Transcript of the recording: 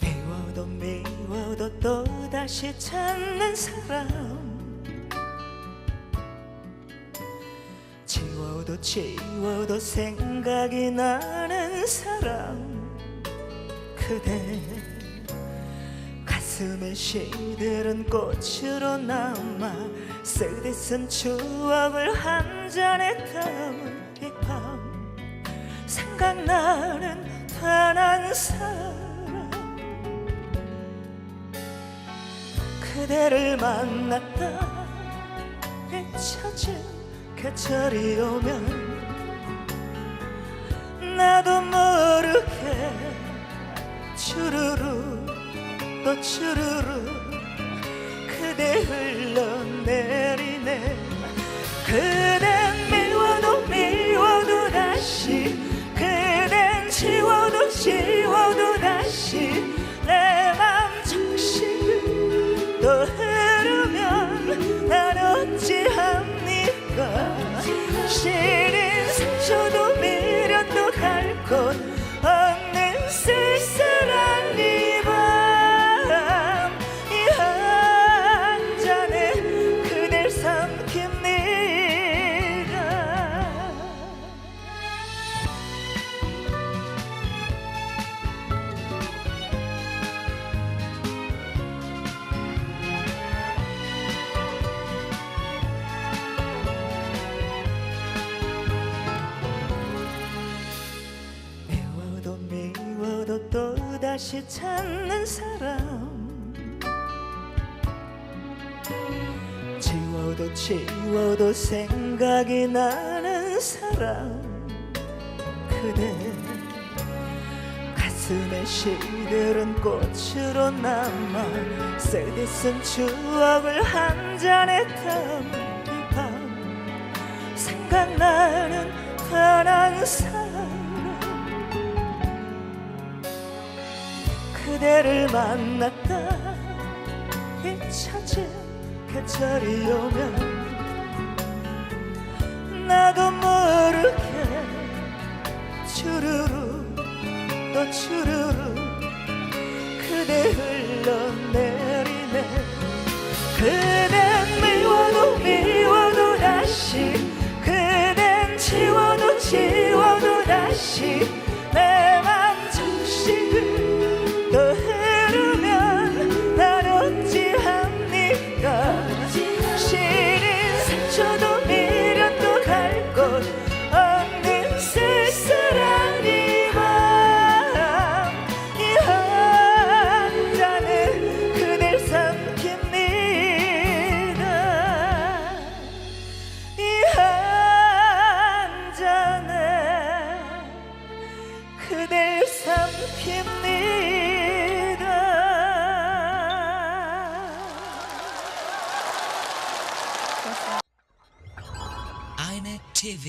미워도 미워도 또다시 찾는 사람 지워도 생각이 나는 사람. 그대 가슴에 시들은 꽃으로 남아 쓰디쓴 추억을 한 잔에 담은 이 밤. 생각나는 단 한 사람. 그대를 만났다. 잊혀진 계절이 오면 나도 모르게 주르르 또 주르르 그대 흘러내리네. 그 다시 찾는 사람. 지워도 지워도 생각이 나는 사람. 그대 가슴에 시들은 꽃으로 남아 쓰디쓴 추억을 한 잔에 담은 이밤. 생각나는 단한 사람 그대를 만났다. 잊혀진 계절이 오면 그댈 삼킵니다 iNet TV